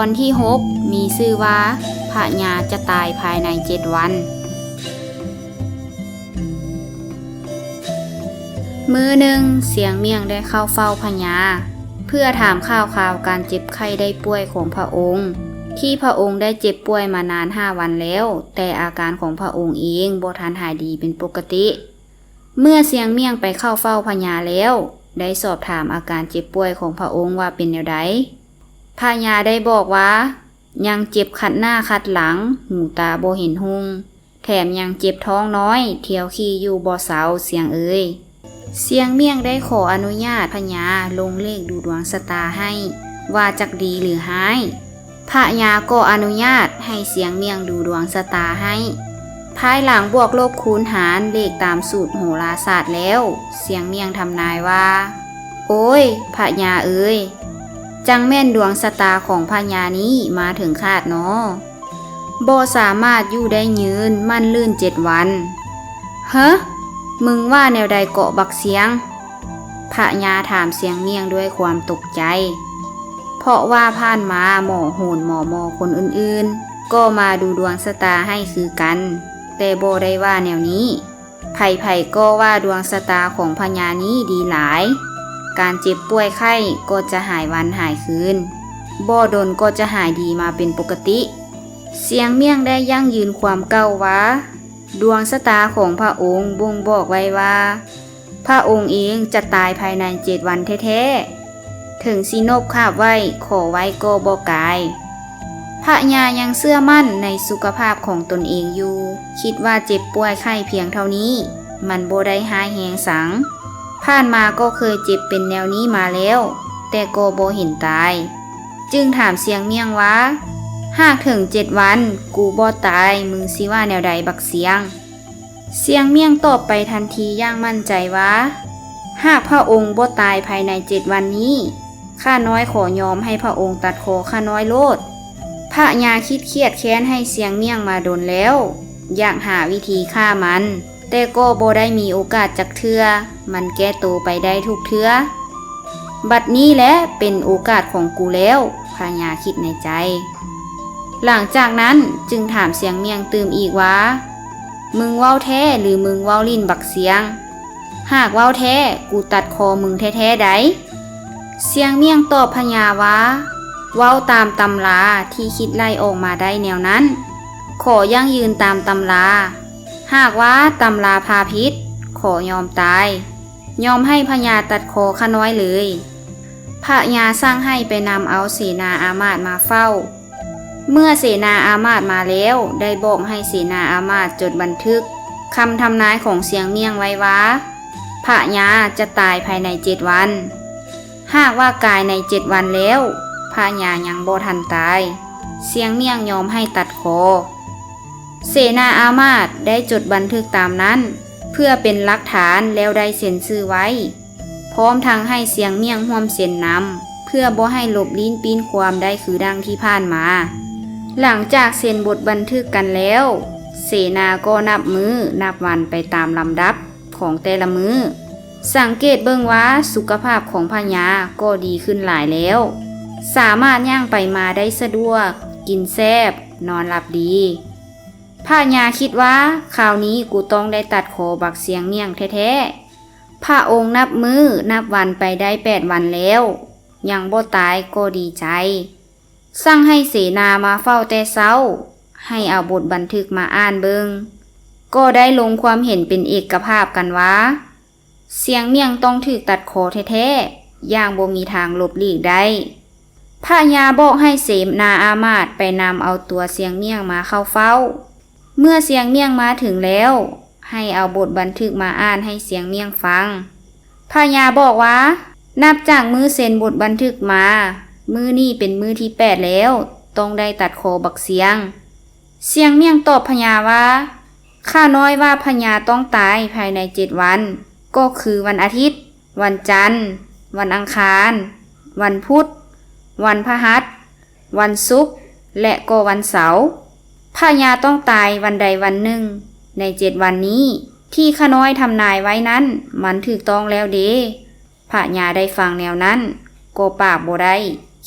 ตอนที่หกมีชื่อว่าพระญาจะตายภายในเจ็ดวัน มือหนึ่งเสียงเมียงได้เข้าเฝ้าพญาเพื่อถามข่าวข่าวการเจ็บไข้ได้ป่วยของพระองค์ ที่พระองค์ได้เจ็บป่วยมานานห้าวันแล้ว แต่อาการของพระองค์เองบ่ทันหายดีเป็นปกติ เมื่อเสียงเมียงไปเข้าเฝ้าพญาแล้ว ได้สอบถามอาการเจ็บป่วยของพระองค์ว่าเป็นแนวใด พญาได้บอกว่า ยังเจ็บขัดหน้าขัดหลัง หูตาโบเห็นหุง แถมยังเจ็บท้องน้อย เที่ยวขี้อยู่บ่อเสาเสียงเอ่ยเสียงเมี่ยงได้ขออนุญาตพญาลงเลขดูดวงสตาให้ ว่าจักดีหรือหายพระยาก็อนุญาตให้เสียงเมี่ยงดูดวงสตาให้ ภายหลังบวกลบคูณหารเลขตามสูตรโหราศาสตร์แล้ว เสียงเมี่ยงทำนายว่า โอ้ยพระยาเอ้ย จังแม่นดวงสตาของพญานี้มาถึงคาดเนาะบสามารถอยู่ได้ยืนมั่นลื่นเจ็ดวันเฮ้มึงว่าแนวใดเกาะบักเสียงพระยาถามเสียงเมียงด้วยความตกใจ เพราะว่าผ่านมาหมอโหนหมอหมอคนอื่นๆ ก็มาดูดวงสตาให้คือกัน แต่โบได้ว่าแนวนี้ไผ่ไผ่ก็ว่าดวงสตาของพญานี้ดีหลาย การเจ็บป่วยไข้ก็จะหายวันหายคืน บ่ดนก็จะหายดีมาเป็นปกติ เสียงเมี่ยงได้ยั่งยืนความเก่าว่าดวงสตาของพระองค์บ่งบอกไว้ว่า พระองค์เองจะตายภายในเจ็ดวันแท้ๆ ถึงสีนบคาบไว้ขอไว้ก็บอกกาย พระยายังเชื่อมั่นในสุขภาพของตนเองอยู่ คิดว่าเจ็บป่วยไข้เพียงเท่านี้ มันโบได้หายแหงสัง ผ่านมาก็เคยเจ็บเป็นแนวนี้มาแล้ว แต่ก็โบเห็นตาย จึงถามเสียงเมียงว่าหากถึงเจ็ดวัน กูบ่ตายมึงสิว่าแนวใดบักเสียง เสียงเมียงตอบไปทันทีอย่างมั่นใจว่าหากพระองค์บ่ตายภายในเจ็ดวันนี้ข้าน้อยขอยอมให้พระองค์ตัดคอข้าน้อยโลด พระยาคิดเครียดแค้นให้เสียงเมียงมาโดนแล้ว อยากหาวิธีฆ่ามัน แต่ก็บ่ได้มีโอกาสจักเทือ มันแก้ตัวไปได้ทุกเทือ บัดนี้แหละเป็นโอกาสของกูแล้วพระยาคิดในใจ หลังจากนั้นจึงถามเสียงเมียงตืมอีกว่า มึงเว้าแท้หรือมึงเว้าลิ้นบักเสียง หากเว้าแท้กูตัดคอมึงแท้ๆไดเสียงเมียงตอบพญาว่าเว้าตามตำราที่คิดไล่ออกมาได้แนวนั้น ขอยั่งยืนตามตำรา หากว่าตำราพาพิษ ขอยอมตาย ยอมให้พญาตัดคอข้าน้อยเลยพระยาสร้างให้ไปนำเอาเสนาอามาตมาเฝ้า เมื่อเสนาอามาตมาแล้ว ได้บอกให้เสนาอามาตจดบันทึกคำทำนายของเสียงเมียงไว้ว่าพระยาจะตายภายในเจ็ดวัน หากว่ากายในเจ็ดวันแล้วพระยายังบ่ทันตาย เสียงเมียงยอมให้ตัดคอ เสนาอามาตได้จดบันทึกตามนั้น เพื่อเป็นหลักฐานแล้วได้เซ็นชื่อไว้ พร้อมทั้งให้เสียงเมียงห่วมเซ็นนำเพื่อบ่ให้หลบลิ้นปีนความได้คือดังที่ผ่านมา หลังจากเซ็นบทบันทึกกันแล้ว เสนาก็นับมือนับวันไปตามลำดับของแต่ละมือสังเกตเบิ่งว่าสุขภาพของพญาก็ดีขึ้นหลายแล้ว สามารถย่างไปมาได้สะดวก กินแซบนอนหลับดี พญายาคิดว่าคราวนี้กูต้องได้ตัดคอบักเสียงเมี่ยงแท้ๆพระองค์นับมือนับวันไปได้แปดวันแล้ว ยังบ่ตายก็ดีใจ สั่งให้เสนามาเฝ้าแต่เช้า ให้เอาบทบันทึกมาอ่านเบิงก็ได้ลงความเห็นเป็นเอกภาพกันว่า เสียงเมี่ยงต้องถูกตัดคอแท้ๆอย่างบ่มีทางหลบหลีกได้พระยาบอกให้เสนาอามาตไปนำเอาตัวเสียงเมี่ยงมาเข้าเฝ้า เมื่อเสียงเมี่ยงมาถึงแล้ว ให้เอาบทบันทึกมาอ่านให้เสียงเมี่ยงฟังพระยาบอกว่า นับจากมือเซ็นบทบันทึกมา มือนี่เป็นมือที่แปดแล้ว ต้องได้ตัดคอบักเสียง เสียงเมี่ยงตอบพญาว่า ข้าน้อยว่าพญาต้องตายภายในเจ็ดวัน ก็คือวันอาทิตย์ วันจันทร์ วันอังคาร วันพุธ วันพฤหัส วันศุกร์ และก็วันเสาร์ พญาต้องตายวันใดวันหนึ่ง ในเจ็ดวันนี้ ที่ข้าน้อยทำนายไว้นั้น มันถูกต้องแล้วเด้พญาได้ฟังแนวนั้นก็ปากบ่ได้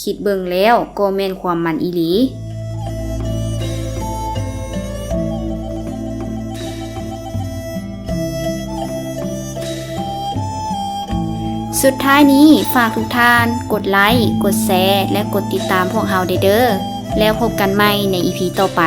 คิดเบิ่งแล้วก็แม่นความมันอีหลีสุดท้ายนี้ฝากทุกท่าน กดไลค์ กดแชร์ และกดติดตามพวกเราเด้อ แล้วพบกันใหม่ในอีพีต่อไป